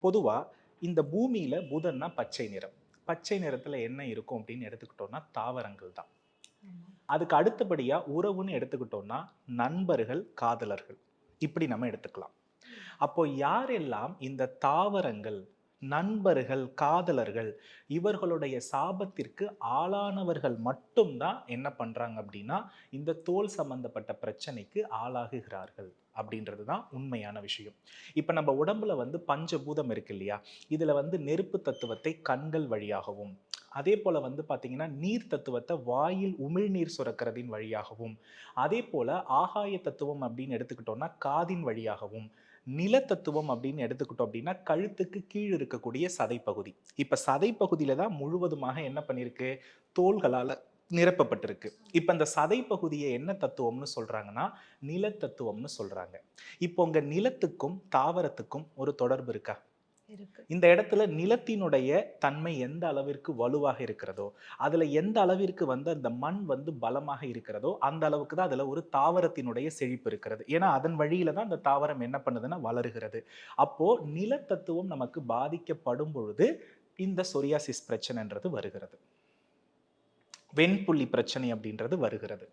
பொதுவாக இந்த பூமியில் புதன்னா பச்சை நிறம். பச்சை நிறத்தில் என்ன இருக்கும் அப்படின்னு எடுத்துக்கிட்டோம்னா தாவரங்கள் தான். அதுக்கு அடுத்தபடியாக உறவுன்னு எடுத்துக்கிட்டோம்னா நண்பர்கள் காதலர்கள். இப்படி நம்ம எடுத்துக்கலாம். அப்போ யாரெல்லாம் இந்த தாவரங்கள் நண்பர்கள் காதலர்கள் இவர்களுடைய சாபத்திற்கு ஆளானவர்கள் மட்டும்தான் என்ன பண்ணுறாங்க அப்படின்னா இந்த தோல் சம்பந்தப்பட்ட பிரச்சனைக்கு ஆளாகுகிறார்கள் அப்படின்றது தான் உண்மையான விஷயம். இப்போ நம்ம உடம்புல வந்து பஞ்சபூதம் இருக்கு இல்லையா? இதில் வந்து நெருப்பு தத்துவத்தை கண்கள் வழியாகவும் அதே போல் வந்து பார்த்திங்கன்னா நீர் தத்துவத்தை வாயில் உமிழ்நீர் சுரக்கிறதின் வழியாகவும் அதே போல் ஆகாய தத்துவம் அப்படின்னு எடுத்துக்கிட்டோம்னா காதின் வழியாகவும் நிலத்தத்துவம் அப்படின்னு எடுத்துக்கிட்டோம் அப்படின்னா கழுத்துக்கு கீழ் இருக்கக்கூடிய சதைப்பகுதி. இப்போ சதைப்பகுதியில் தான் முழுவதுமாக என்ன பண்ணியிருக்கு தோள்களால் நிரப்பப்பட்டிருக்கு. இப்போ இந்த சதைப்பகுதியை என்ன தத்துவம்னு சொல்கிறாங்கன்னா நிலத்தத்துவம்னு சொல்கிறாங்க இப்போ உங்கள் நிலத்துக்கும் தாவரத்துக்கும் ஒரு தொடர்பு இருக்கா? இந்த இடத்துல நிலத்தினுடைய தன்மை எந்த அளவிற்கு வலுவாக இருக்கிறதோ அதுல எந்த அளவிற்கு வந்து அந்த மண் வந்து பலமாக இருக்கிறதோ அந்த அளவுக்கு தான் அதுல ஒரு தாவரத்தினுடைய செழிப்பு இருக்கிறது. ஏன்னா அதன் வழியில தான் அந்த தாவரம் என்ன பண்ணுதுன்னா வளருகிறது. அப்போ நிலத்தத்துவம் நமக்கு பாதிக்கப்படும் பொழுது இந்த சொரியாசிஸ் பிரச்சனைன்றது வருகிறது. வெண்புள்ளி பிரச்சனை அப்படின்றது வருகிறது.